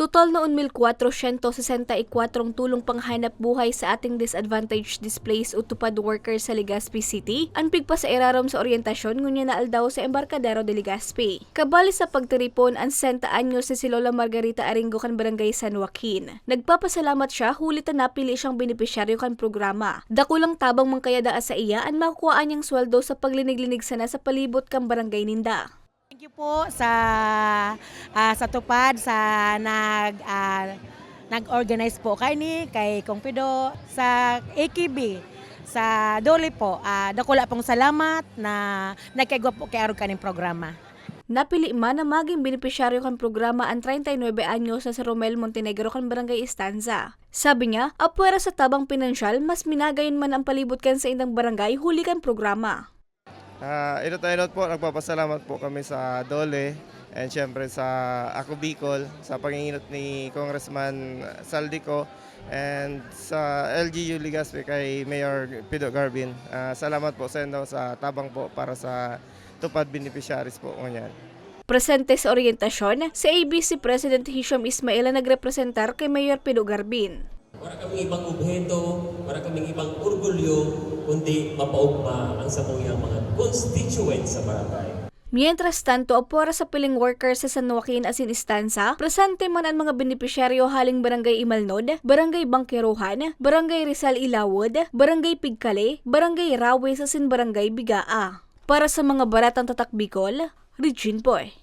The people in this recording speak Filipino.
Total noon 1,464 tulong panghanap buhay sa ating disadvantaged displaced o tupad workers sa Legazpi City, anpig pa sa irarom sa orientasyon ngunya naal daw sa Embarcadero de Legazpi. Kabali sa pagtiripon ang 60 anyos si si Lola Margarita Aringo kan Barangay San Joaquin. Nagpapasalamat siya hulitan napili siyang benepisyaryo kan programa. Dakulang tabang mangkayada sa iya ang makukuhaan niyang sweldo sa paglinig-linig sana sa palibot kan barangay ninda. Thank you po sa ah, sa tupad sa nag ah, nag-organize po kay ni kay Kong sa AKB sa Dole po. Ah, dakula pong salamat na nagkaigwa po kay arog kaning programa. Napili man na maging benepisyaryo kan programa ang 39 anyos na si Romel Montenegro kan Barangay Estanza. Sabi niya, apwera sa tabang pinansyal, mas minagayon man ang palibot kan sa indang barangay huli kan programa. Ah, ito tayo po, nagpapasalamat po kami sa Dole and syempre sa Ako Bicol sa panginginot ni Congressman Saldico and sa LGU Ligaspe kay Mayor Pido Garbin. Ah, salamat po sa sa tabang po para sa tupad beneficiaries po ngunyan. Presente sa orientasyon, si ABC President Hisham Ismail ang nagrepresentar kay Mayor Pido Garbin. Wala kaming ibang obheto, wala kaming ibang orgulyo, kundi mapaugma ang sa mga constituents sa barangay. Mientras tanto, apora sa piling workers sa San Joaquin Asin Istanza, presente man ang mga benepisyaryo haling Barangay Imalnod, Barangay Bangkeruhan, Barangay Rizal Ilawod, Barangay Pigkale, Barangay Rawe sa Barangay Bigaa. Para sa mga baratang tatak Bicol, Regine Poy.